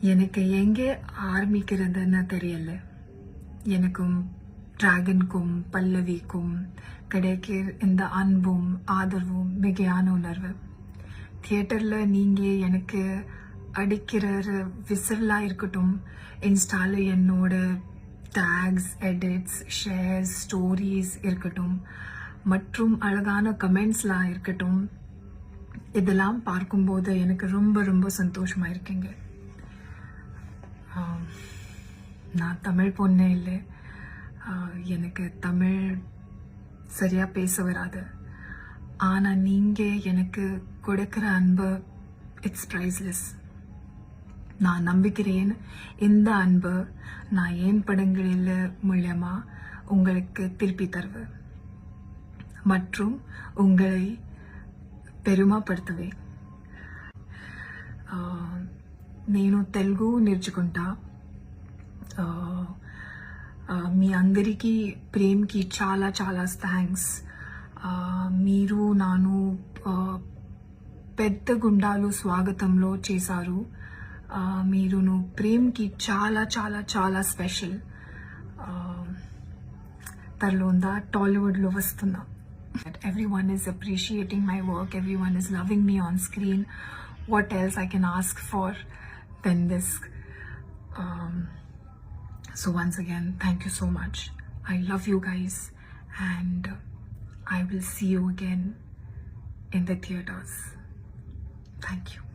எனக்கு எங்கே ஆரம்பிக்கிறதுன்னு தெரியல. எனக்கும் டிராகனுக்கும் பல்லவிக்கும் கிடைக்கிற இந்த அன்பும் ஆதரவும் மிகையான உணர்வு. தியேட்டரில் நீங்கள் எனக்கு அடிக்கிற விசிலாக இருக்கட்டும் இன்ஸ்டாவில் என்னோட டேக்ஸ் எடிட்ஸ் ஷேர்ஸ் ஸ்டோரிஸ் இருக்கட்டும் மற்றும் அழகான கமெண்ட்ஸ்லாம் இருக்கட்டும் இதெல்லாம் பார்க்கும்போது எனக்கு ரொம்ப ரொம்ப சந்தோஷமாக இருக்குங்க. நான் தமிழ் பொண்ணே இல்லை ஆ, எனக்கு தமிழ் சரியாக பேச வராது ஆனால் நீங்கள் எனக்கு கொடுக்குற அன்பு இட்ஸ் ப்ரைஸ்லெஸ் நான் நம்புகிறேன் இந்த அன்பு நான் என் படங்களில் மூலியமா உங்களுக்கு திருப்பி தருவேன் மற்றும் உங்களை பெருமைப்படுத்துவேன் ఆ, నేను తెలుగు నేర్చుకుంటా ఆ, ఆ, మీ అందరికీ ప్రేమ్కి చాలా చాలా థ్యాంక్స్ మీరు నాను పెద్ద గుండాలు స్వాగతంలో చేశారు. మీరును ప్రేమ్కి చాలా చాలా చాలా స్పెషల్ తర్లోందా టాలీవుడ్లో వస్తున్నా. Everyone is appreciating my work everyone is loving me on screen what else I can ask for then this so once again thank you so much. I love you guys and i will see you again in the theaters. Thank you